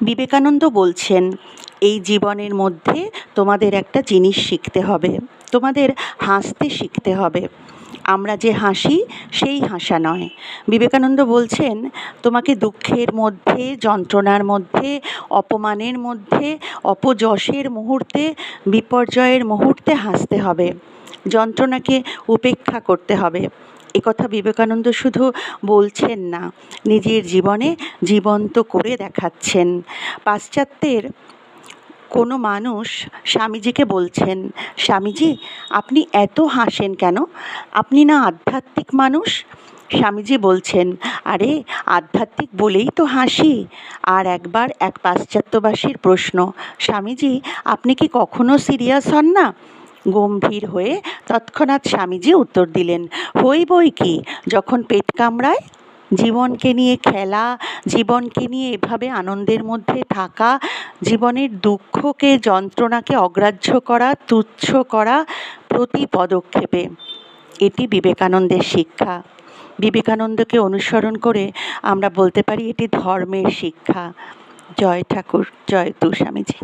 বিবেকানন্দ বলছেন, এই জীবনের মধ্যে তোমাদের একটা জিনিস শিখতে হবে। তোমাদের হাসতে শিখতে হবে। আমরা যে হাসি, সেই হাসা নয়। বিবেকানন্দ বলছেন, তোমাকে দুঃখের মধ্যে, যন্ত্রণার মধ্যে, অপমানের মধ্যে, অপযশের মুহূর্তে, বিপর্যয়ের মুহূর্তে হাসতে হবে। যন্ত্রণাকে উপেক্ষা করতে হবে। একথা বিবেকানন্দ শুধু বলছেন না, নিজের জীবনে জীবন্ত করে দেখাচ্ছেন। পাশ্চাত্যের কোনো মানুষ স্বামীজিকে বলছেন, স্বামীজি, আপনি এত হাসেন কেন? আপনি না আধ্যাত্মিক মানুষ? স্বামীজি বলছেন, আরে, আধ্যাত্মিক বলেই তো হাসি। আর একবার এক পাশ্চাত্যবাসীর প্রশ্ন, স্বামীজি, আপনি কি কখনো সিরিয়াস হন না? গম্ভীর হয়ে তৎক্ষণাৎ স্বামীজি উত্তর দিলেন হই বই কি? যখন পেট কামড়ায়, জীবনকে নিয়ে খেলা, জীবনকে নিয়ে এভাবে আনন্দের মধ্যে থাকা, জীবনের দুঃখকে, যন্ত্রণাকে অগ্রাহ্য করা, তুচ্ছ করা প্রতি পদক্ষেপে, এটি বিবেকানন্দের শিক্ষা। বিবেকানন্দকে অনুসরণ করে আমরা বলতে পারি এটি ধর্মের শিক্ষা। জয় ঠাকুর, জয় তু স্বামীজি